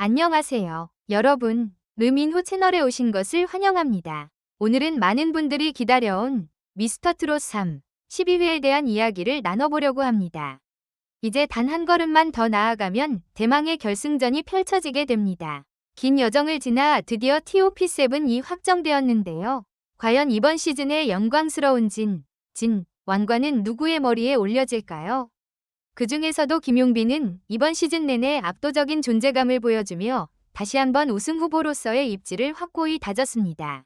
안녕하세요. 여러분, 르민호 채널에 오신 것을 환영합니다. 오늘은 많은 분들이 기다려온 미스터 트롯 3 12회에 대한 이야기를 나눠보려고 합니다. 이제 단 한 걸음만 더 나아가면 대망의 결승전이 펼쳐지게 됩니다. 긴 여정을 지나 드디어 TOP7이 확정되었는데요. 과연 이번 시즌의 영광스러운 진, 진, 왕관은 누구의 머리에 올려질까요? 그 중에서도 김용빈은 이번 시즌 내내 압도적인 존재감을 보여주며 다시 한번 우승 후보로서의 입지를 확고히 다졌습니다.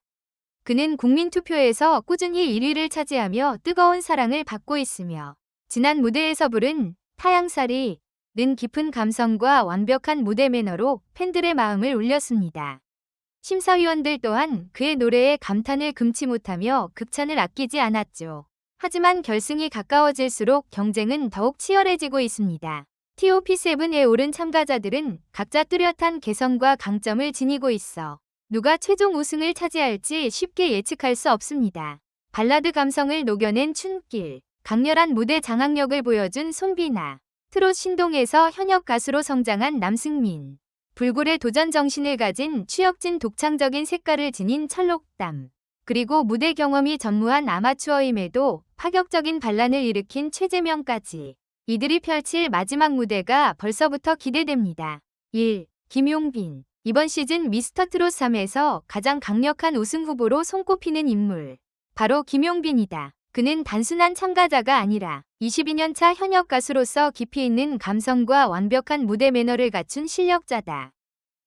그는 국민 투표에서 꾸준히 1위를 차지하며 뜨거운 사랑을 받고 있으며 지난 무대에서 부른 타양살이 는 깊은 감성과 완벽한 무대 매너로 팬들의 마음을 울렸습니다. 심사위원들 또한 그의 노래에 감탄을 금치 못하며 극찬을 아끼지 않았죠. 하지만 결승이 가까워질수록 경쟁은 더욱 치열해지고 있습니다. TOP7에 오른 참가자들은 각자 뚜렷한 개성과 강점을 지니고 있어 누가 최종 우승을 차지할지 쉽게 예측할 수 없습니다. 발라드 감성을 녹여낸 춘길, 강렬한 무대 장악력을 보여준 손비나, 트롯 신동에서 현역 가수로 성장한 남승민, 불굴의 도전 정신을 가진 추혁진 독창적인 색깔을 지닌 철록담, 그리고 무대 경험이 전무한 아마추어임에도 파격적인 반란을 일으킨 최재명까지 이들이 펼칠 마지막 무대가 벌써부터 기대됩니다. 1. 김용빈 이번 시즌 미스터 트롯 3에서 가장 강력한 우승 후보로 손꼽히는 인물. 바로 김용빈이다. 그는 단순한 참가자가 아니라 22년 차 현역 가수로서 깊이 있는 감성과 완벽한 무대 매너를 갖춘 실력자다.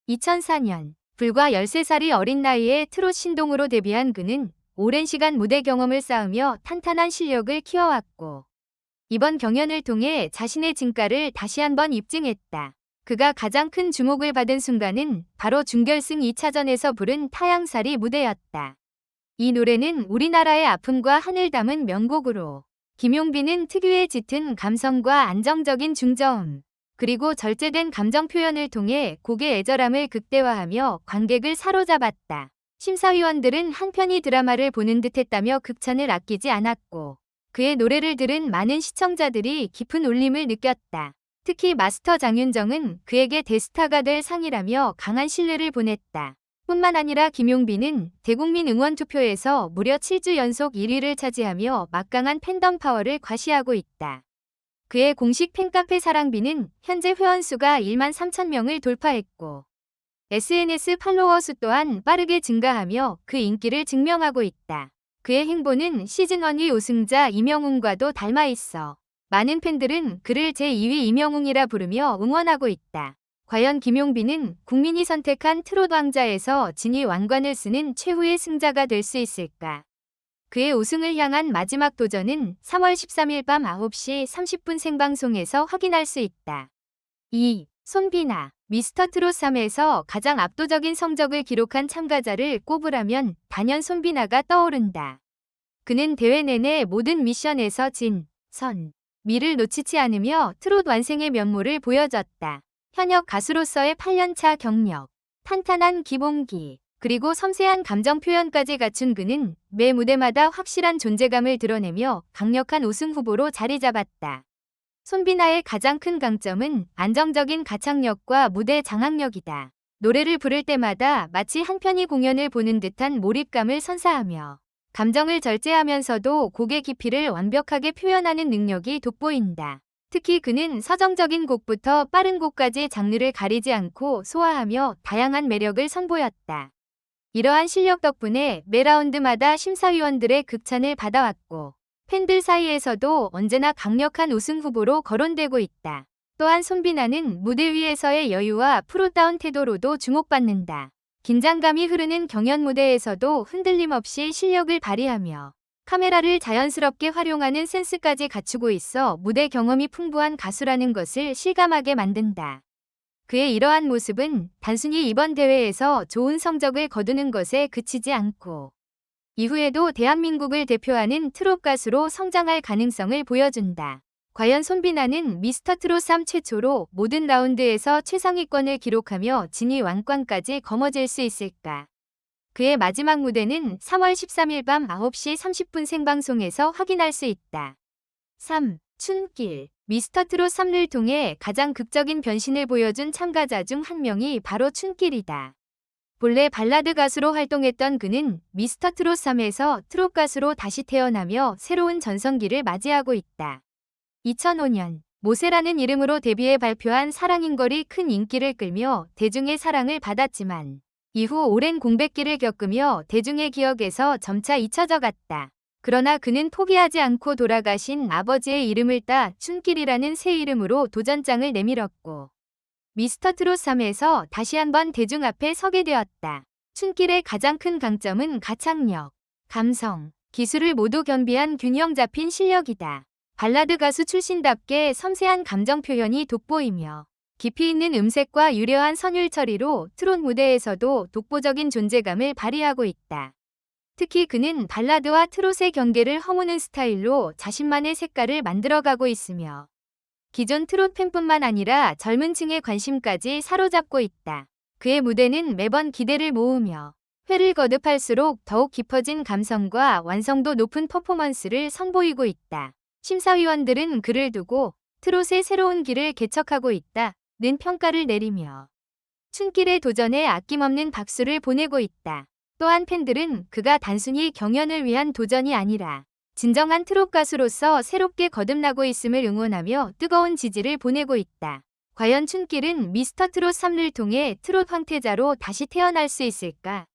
2004년 불과 13살이 어린 나이에 트롯 신동으로 데뷔한 그는 오랜 시간 무대 경험을 쌓으며 탄탄한 실력을 키워왔고 이번 경연을 통해 자신의 진가를 다시 한번 입증했다. 그가 가장 큰 주목을 받은 순간은 바로 준결승 2차전에서 부른 타양살이 무대였다. 이 노래는 우리나라의 아픔과 한을 담은 명곡으로 김용빈은 특유의 짙은 감성과 안정적인 중저음 그리고 절제된 감정 표현을 통해 곡의 애절함을 극대화하며 관객을 사로잡았다. 심사위원들은 한편이 드라마를 보는 듯했다며 극찬을 아끼지 않았고 그의 노래를 들은 많은 시청자들이 깊은 울림을 느꼈다. 특히 마스터 장윤정은 그에게 대스타가 될 상이라며 강한 신뢰를 보냈다. 뿐만 아니라 김용빈은 대국민 응원 투표에서 무려 7주 연속 1위를 차지하며 막강한 팬덤 파워를 과시하고 있다. 그의 공식 팬카페 사랑비는 현재 회원수가 1만 3천 명을 돌파했고 SNS 팔로워 수 또한 빠르게 증가하며 그 인기를 증명하고 있다. 그의 행보는 시즌1위 우승자 이명웅과도 닮아 있어 많은 팬들은 그를 제2위 이명웅이라 부르며 응원하고 있다. 과연 김용빈은 국민이 선택한 트롯 왕자에서 진위 왕관을 쓰는 최후의 승자가 될 수 있을까? 그의 우승을 향한 마지막 도전은 3월 13일 밤 9시 30분 생방송에서 확인할 수 있다. 2. 손비나 미스터 트롯 3에서 가장 압도적인 성적을 기록한 참가자를 꼽으라면 단연 손비나가 떠오른다. 그는 대회 내내 모든 미션에서 진, 선, 미를 놓치지 않으며 트롯 완생의 면모를 보여줬다. 현역 가수로서의 8년차 경력, 탄탄한 기본기, 그리고 섬세한 감정 표현까지 갖춘 그는 매 무대마다 확실한 존재감을 드러내며 강력한 우승 후보로 자리 잡았다. 손비나의 가장 큰 강점은 안정적인 가창력과 무대 장악력이다. 노래를 부를 때마다 마치 한편이 공연을 보는 듯한 몰입감을 선사하며 감정을 절제하면서도 곡의 깊이를 완벽하게 표현하는 능력이 돋보인다. 특히 그는 서정적인 곡부터 빠른 곡까지 장르를 가리지 않고 소화하며 다양한 매력을 선보였다. 이러한 실력 덕분에 매 라운드마다 심사위원들의 극찬을 받아왔고 팬들 사이에서도 언제나 강력한 우승 후보로 거론되고 있다. 또한 손비나는 무대 위에서의 여유와 프로다운 태도로도 주목받는다. 긴장감이 흐르는 경연 무대에서도 흔들림 없이 실력을 발휘하며 카메라를 자연스럽게 활용하는 센스까지 갖추고 있어 무대 경험이 풍부한 가수라는 것을 실감하게 만든다. 그의 이러한 모습은 단순히 이번 대회에서 좋은 성적을 거두는 것에 그치지 않고 이후에도 대한민국을 대표하는 트롯 가수로 성장할 가능성을 보여준다. 과연 손비나는 미스터 트롯 3 최초로 모든 라운드에서 최상위권을 기록하며 진위 왕冠까지 거머쥘 수 있을까? 그의 마지막 무대는 3월 13일 밤 9시 30분 생방송에서 확인할 수 있다. 3. 춘길, 미스터트롯 3를 통해 가장 극적인 변신을 보여준 참가자 중 한 명이 바로 춘길이다. 본래 발라드 가수로 활동했던 그는 미스터트롯 3에서 트롯 가수로 다시 태어나며 새로운 전성기를 맞이하고 있다. 2005년 모세라는 이름으로 데뷔해 발표한 사랑인 걸이 큰 인기를 끌며 대중의 사랑을 받았지만 이후 오랜 공백기를 겪으며 대중의 기억에서 점차 잊혀져 갔다. 그러나 그는 포기하지 않고 돌아가신 아버지의 이름을 따 춘길이라는 새 이름으로 도전장을 내밀었고 미스터 트롯 3에서 다시 한번 대중 앞에 서게 되었다. 춘길의 가장 큰 강점은 가창력, 감성, 기술을 모두 겸비한 균형 잡힌 실력이다. 발라드 가수 출신답게 섬세한 감정 표현이 돋보이며 깊이 있는 음색과 유려한 선율 처리로 트롯 무대에서도 독보적인 존재감을 발휘하고 있다. 특히 그는 발라드와 트롯의 경계를 허무는 스타일로 자신만의 색깔을 만들어가고 있으며 기존 트롯 팬뿐만 아니라 젊은 층의 관심까지 사로잡고 있다. 그의 무대는 매번 기대를 모으며 회를 거듭할수록 더욱 깊어진 감성과 완성도 높은 퍼포먼스를 선보이고 있다. 심사위원들은 그를 두고 트롯의 새로운 길을 개척하고 있다 는 평가를 내리며 춘길의 도전에 아낌없는 박수를 보내고 있다. 또한 팬들은 그가 단순히 경연을 위한 도전이 아니라 진정한 트롯 가수로서 새롭게 거듭나고 있음을 응원하며 뜨거운 지지를 보내고 있다. 과연 춘길은 미스터 트롯 3를 통해 트롯 황태자로 다시 태어날 수 있을까?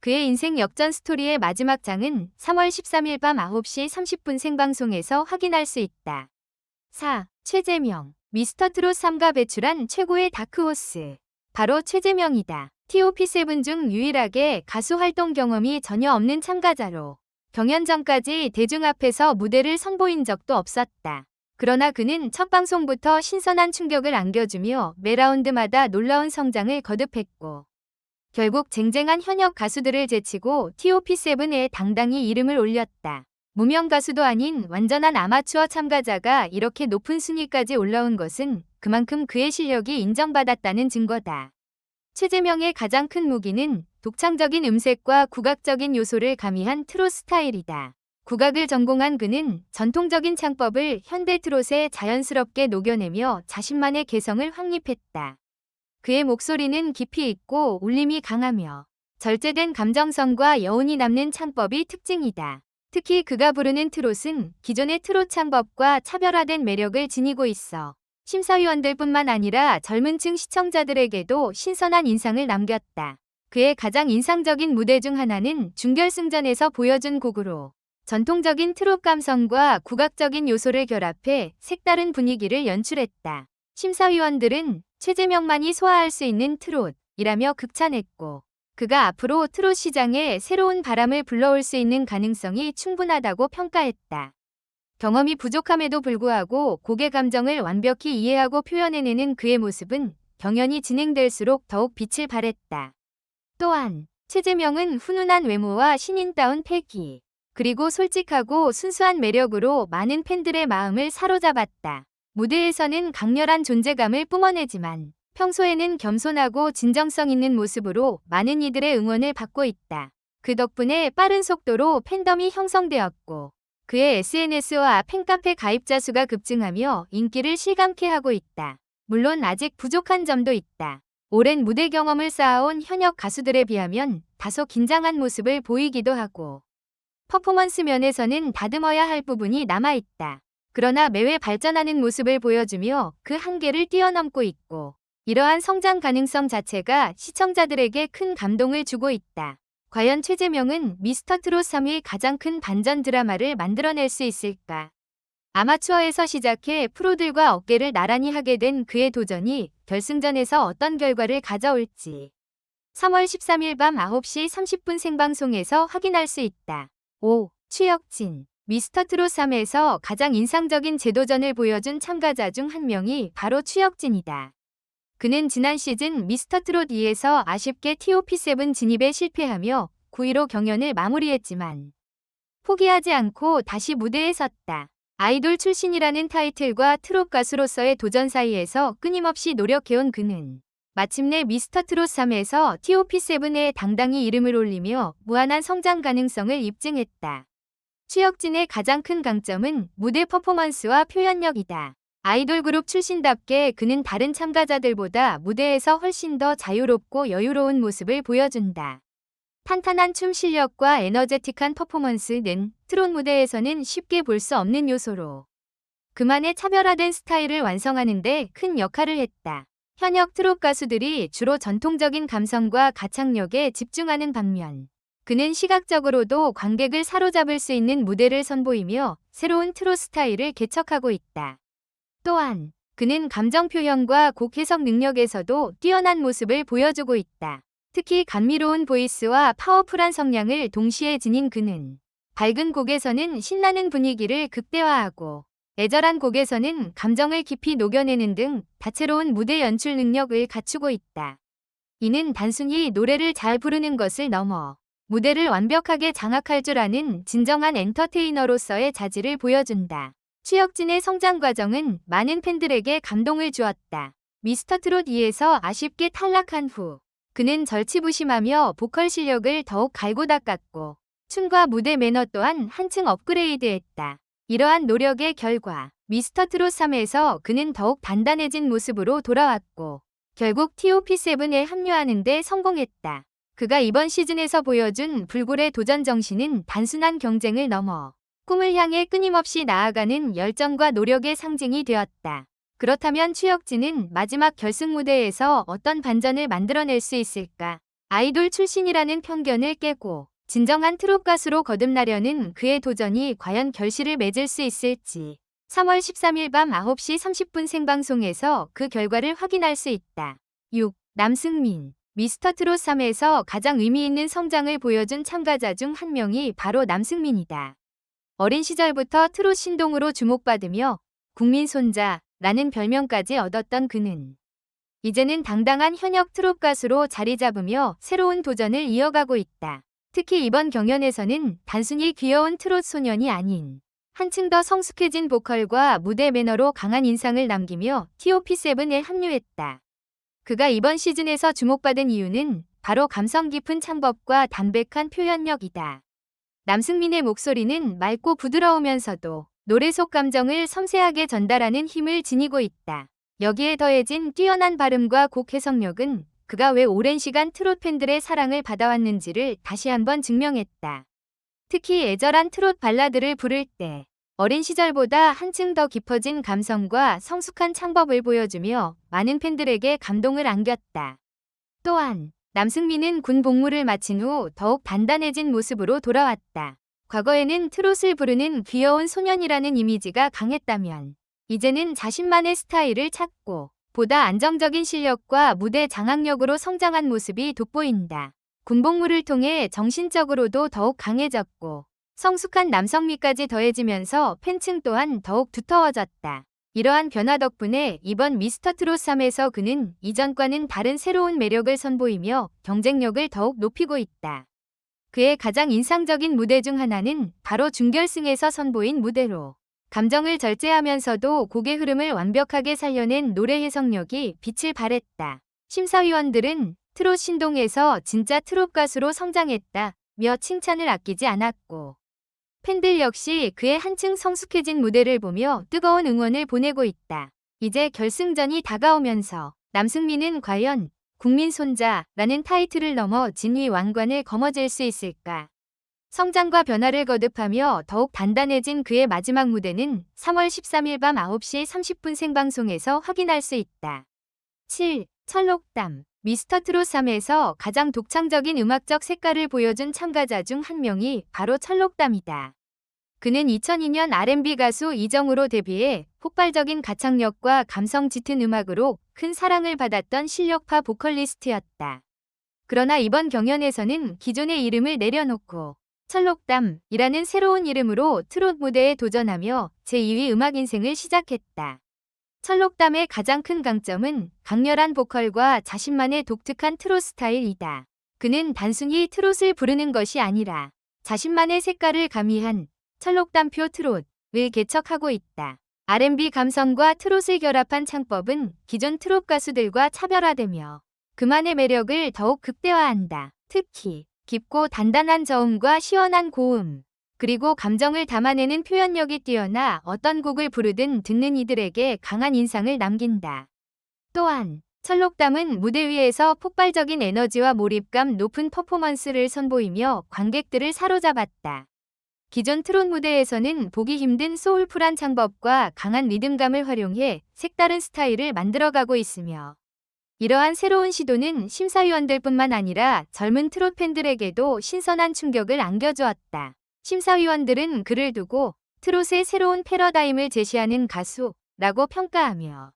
그의 인생 역전 스토리의 마지막 장은 3월 13일 밤 9시 30분 생방송에서 확인할 수 있다. 4. 최재명 미스터 트롯 3가 배출한 최고의 다크호스 바로 최재명이다. TOP7 중 유일하게 가수 활동 경험이 전혀 없는 참가자로 경연 전까지 대중 앞에서 무대를 선보인 적도 없었다. 그러나 그는 첫 방송부터 신선한 충격을 안겨주며 매 라운드마다 놀라운 성장을 거듭했고 결국 쟁쟁한 현역 가수들을 제치고 TOP7에 당당히 이름을 올렸다. 무명 가수도 아닌 완전한 아마추어 참가자가 이렇게 높은 순위까지 올라온 것은 그만큼 그의 실력이 인정받았다는 증거다. 최재명의 가장 큰 무기는 독창적인 음색과 국악적인 요소를 가미한 트롯 스타일이다. 국악을 전공한 그는 전통적인 창법을 현대 트롯에 자연스럽게 녹여내며 자신만의 개성을 확립했다. 그의 목소리는 깊이 있고 울림이 강하며 절제된 감정성과 여운이 남는 창법이 특징이다. 특히 그가 부르는 트롯은 기존의 트롯 창법과 차별화된 매력을 지니고 있어 심사위원들뿐만 아니라 젊은 층 시청자들에게도 신선한 인상을 남겼다. 그의 가장 인상적인 무대 중 하나는 준결승전에서 보여준 곡으로 전통적인 트롯 감성과 국악적인 요소를 결합해 색다른 분위기를 연출했다. 심사위원들은 최재명만이 소화할 수 있는 트롯이라며 극찬했고 그가 앞으로 트롯 시장에 새로운 바람을 불러올 수 있는 가능성이 충분하다고 평가했다. 경험이 부족함에도 불구하고 곡의 감정을 완벽히 이해하고 표현해내는 그의 모습은 경연이 진행될수록 더욱 빛을 발했다. 또한 최재명은 훈훈한 외모와 신인다운 패기, 그리고 솔직하고 순수한 매력으로 많은 팬들의 마음을 사로잡았다. 무대에서는 강렬한 존재감을 뿜어내지만 평소에는 겸손하고 진정성 있는 모습으로 많은 이들의 응원을 받고 있다. 그 덕분에 빠른 속도로 팬덤이 형성되었고 그의 SNS와 팬카페 가입자 수가 급증하며 인기를 실감케 하고 있다. 물론 아직 부족한 점도 있다. 오랜 무대 경험을 쌓아온 현역 가수들에 비하면 다소 긴장한 모습을 보이기도 하고 퍼포먼스 면에서는 다듬어야 할 부분이 남아있다. 그러나 매회 발전하는 모습을 보여주며 그 한계를 뛰어넘고 있고 이러한 성장 가능성 자체가 시청자들에게 큰 감동을 주고 있다. 과연 최재명은 미스터 트롯 3위 가장 큰 반전 드라마를 만들어낼 수 있을까? 아마추어에서 시작해 프로들과 어깨를 나란히 하게 된 그의 도전이 결승전에서 어떤 결과를 가져올지 3월 13일 밤 9시 30분 생방송에서 확인할 수 있다. 5. 추혁진 미스터 트롯 3에서 가장 인상적인 재도전을 보여준 참가자 중 한 명이 바로 추혁진이다. 그는 지난 시즌 미스터 트롯 2에서 아쉽게 TOP7 진입에 실패하며 9위로 경연을 마무리했지만 포기하지 않고 다시 무대에 섰다. 아이돌 출신이라는 타이틀과 트롯 가수로서의 도전 사이에서 끊임없이 노력해온 그는 마침내 미스터 트롯 3에서 TOP7에 당당히 이름을 올리며 무한한 성장 가능성을 입증했다. 추혁진의 가장 큰 강점은 무대 퍼포먼스와 표현력이다. 아이돌 그룹 출신답게 그는 다른 참가자들보다 무대에서 훨씬 더 자유롭고 여유로운 모습을 보여준다. 탄탄한 춤 실력과 에너제틱한 퍼포먼스는 트롯 무대에서는 쉽게 볼 수 없는 요소로 그만의 차별화된 스타일을 완성하는데 큰 역할을 했다. 현역 트롯 가수들이 주로 전통적인 감성과 가창력에 집중하는 반면 그는 시각적으로도 관객을 사로잡을 수 있는 무대를 선보이며 새로운 트롯 스타일을 개척하고 있다. 또한 그는 감정 표현과 곡 해석 능력에서도 뛰어난 모습을 보여주고 있다. 특히 감미로운 보이스와 파워풀한 성량을 동시에 지닌 그는 밝은 곡에서는 신나는 분위기를 극대화하고 애절한 곡에서는 감정을 깊이 녹여내는 등 다채로운 무대 연출 능력을 갖추고 있다. 이는 단순히 노래를 잘 부르는 것을 넘어 무대를 완벽하게 장악할 줄 아는 진정한 엔터테이너로서의 자질을 보여준다. 추혁진의 성장 과정은 많은 팬들에게 감동을 주었다. 미스터 트롯 2에서 아쉽게 탈락한 후 그는 절치부심하며 보컬 실력을 더욱 갈고 닦았고 춤과 무대 매너 또한 한층 업그레이드했다. 이러한 노력의 결과 미스터 트롯 3에서 그는 더욱 단단해진 모습으로 돌아왔고 결국 TOP7에 합류하는 데 성공했다. 그가 이번 시즌에서 보여준 불굴의 도전 정신은 단순한 경쟁을 넘어 꿈을 향해 끊임없이 나아가는 열정과 노력의 상징이 되었다. 그렇다면 추혁진은 마지막 결승 무대에서 어떤 반전을 만들어낼 수 있을까? 아이돌 출신이라는 편견을 깨고 진정한 트롯 가수로 거듭나려는 그의 도전이 과연 결실을 맺을 수 있을지 3월 13일 밤 9시 30분 생방송에서 그 결과를 확인할 수 있다. 6. 남승민 미스터 트롯 3에서 가장 의미 있는 성장을 보여준 참가자 중 한 명이 바로 남승민이다. 어린 시절부터 트롯 신동으로 주목받으며 국민 손자라는 별명까지 얻었던 그는 이제는 당당한 현역 트롯 가수로 자리 잡으며 새로운 도전을 이어가고 있다. 특히 이번 경연에서는 단순히 귀여운 트롯 소년이 아닌 한층 더 성숙해진 보컬과 무대 매너로 강한 인상을 남기며 TOP7에 합류했다. 그가 이번 시즌에서 주목받은 이유는 바로 감성 깊은 창법과 담백한 표현력이다. 남승민의 목소리는 맑고 부드러우면서도 노래 속 감정을 섬세하게 전달하는 힘을 지니고 있다. 여기에 더해진 뛰어난 발음과 곡 해석력은 그가 왜 오랜 시간 트롯 팬들의 사랑을 받아왔는지를 다시 한번 증명했다. 특히 애절한 트롯 발라드를 부를 때 어린 시절보다 한층 더 깊어진 감성과 성숙한 창법을 보여주며 많은 팬들에게 감동을 안겼다. 또한 남승민은 군 복무를 마친 후 더욱 단단해진 모습으로 돌아왔다. 과거에는 트롯을 부르는 귀여운 소년이라는 이미지가 강했다면 이제는 자신만의 스타일을 찾고 보다 안정적인 실력과 무대 장악력으로 성장한 모습이 돋보인다. 군복무를 통해 정신적으로도 더욱 강해졌고 성숙한 남성미까지 더해지면서 팬층 또한 더욱 두터워졌다. 이러한 변화 덕분에 이번 미스터 트롯 3에서 그는 이전과는 다른 새로운 매력을 선보이며 경쟁력을 더욱 높이고 있다. 그의 가장 인상적인 무대 중 하나는 바로 준결승에서 선보인 무대로 감정을 절제하면서도 곡의 흐름을 완벽하게 살려낸 노래 해석력이 빛을 발했다. 심사위원들은 트롯 신동에서 진짜 트롯 가수로 성장했다 며 칭찬을 아끼지 않았고 팬들 역시 그의 한층 성숙해진 무대를 보며 뜨거운 응원을 보내고 있다. 이제 결승전이 다가오면서 남승민은 과연 국민 손자라는 타이틀을 넘어 진위 왕관을 거머쥘 수 있을까? 성장과 변화를 거듭하며 더욱 단단해진 그의 마지막 무대는 3월 13일 밤 9시 30분 생방송에서 확인할 수 있다. 7. 철록담 미스터 트롯 3에서 가장 독창적인 음악적 색깔을 보여준 참가자 중 한 명이 바로 철록담이다. 그는 2002년 R&B 가수 이정으로 데뷔해 폭발적인 가창력과 감성 짙은 음악으로 큰 사랑을 받았던 실력파 보컬리스트였다. 그러나 이번 경연에서는 기존의 이름을 내려놓고 철록담이라는 새로운 이름으로 트롯 무대에 도전하며 제2위 음악 인생을 시작했다. 철록담의 가장 큰 강점은 강렬한 보컬과 자신만의 독특한 트롯 스타일이다. 그는 단순히 트롯을 부르는 것이 아니라 자신만의 색깔을 가미한 철록담표 트롯을 개척하고 있다. R&B 감성과 트롯을 결합한 창법은 기존 트롯 가수들과 차별화되며 그만의 매력을 더욱 극대화한다. 특히 깊고 단단한 저음과 시원한 고음, 그리고 감정을 담아내는 표현력이 뛰어나 어떤 곡을 부르든 듣는 이들에게 강한 인상을 남긴다. 또한 철록담은 무대 위에서 폭발적인 에너지와 몰입감 높은 퍼포먼스를 선보이며 관객들을 사로잡았다. 기존 트롯 무대에서는 보기 힘든 소울풀한 창법과 강한 리듬감을 활용해 색다른 스타일을 만들어가고 있으며 이러한 새로운 시도는 심사위원들뿐만 아니라 젊은 트롯 팬들에게도 신선한 충격을 안겨주었다. 심사위원들은 그를 두고 트롯의 새로운 패러다임을 제시하는 가수라고 평가하며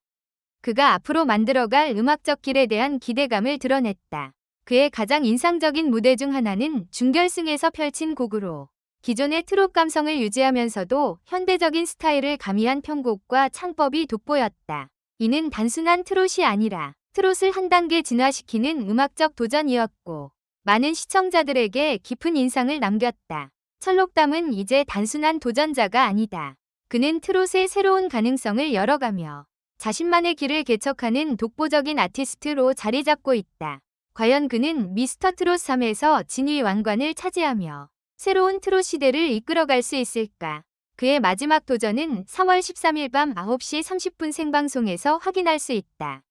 그가 앞으로 만들어갈 음악적 길에 대한 기대감을 드러냈다. 그의 가장 인상적인 무대 중 하나는 준결승에서 펼친 곡으로 기존의 트롯 감성을 유지하면서도 현대적인 스타일을 가미한 편곡과 창법이 돋보였다. 이는 단순한 트롯이 아니라 트롯을 한 단계 진화시키는 음악적 도전이었고 많은 시청자들에게 깊은 인상을 남겼다. 철록담은 이제 단순한 도전자가 아니다. 그는 트롯의 새로운 가능성을 열어가며 자신만의 길을 개척하는 독보적인 아티스트로 자리 잡고 있다. 과연 그는 미스터 트롯 3에서 진위 왕관을 차지하며 새로운 트롯 시대를 이끌어갈 수 있을까? 그의 마지막 도전은 3월 13일 밤 9시 30분 생방송에서 확인할 수 있다.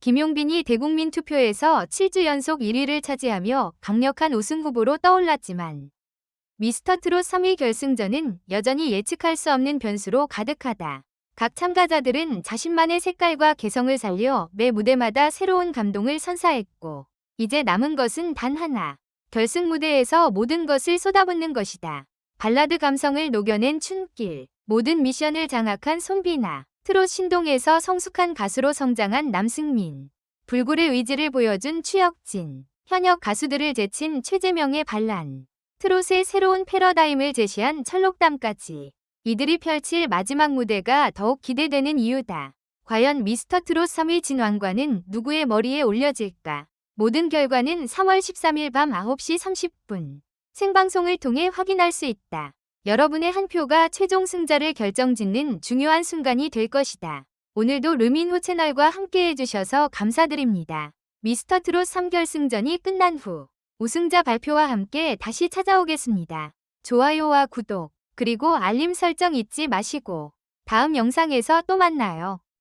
김용빈이 대국민 투표에서 7주 연속 1위를 차지하며 강력한 우승 후보로 떠올랐지만 미스터 트롯 3위 결승전은 여전히 예측할 수 없는 변수로 가득하다. 각 참가자들은 자신만의 색깔과 개성을 살려 매 무대마다 새로운 감동을 선사했고 이제 남은 것은 단 하나. 결승 무대에서 모든 것을 쏟아붓는 것이다. 발라드 감성을 녹여낸 춘길, 모든 미션을 장악한 손비나, 트롯 신동에서 성숙한 가수로 성장한 남승민, 불굴의 의지를 보여준 추혁진, 현역 가수들을 제친 최재명의 반란, 트롯의 새로운 패러다임을 제시한 철록담까지 이들이 펼칠 마지막 무대가 더욱 기대되는 이유다. 과연 미스터 트롯 3위 진왕관은 누구의 머리에 올려질까? 모든 결과는 3월 13일 밤 9시 30분 생방송을 통해 확인할 수 있다. 여러분의 한 표가 최종 승자를 결정짓는 중요한 순간이 될 것이다. 오늘도 르민호 채널과 함께 해 주셔서 감사드립니다. 미스터 트롯 3결승전이 끝난 후 우승자 발표와 함께 다시 찾아오겠습니다. 좋아요와 구독, 그리고 알림 설정 잊지 마시고 다음 영상에서 또 만나요.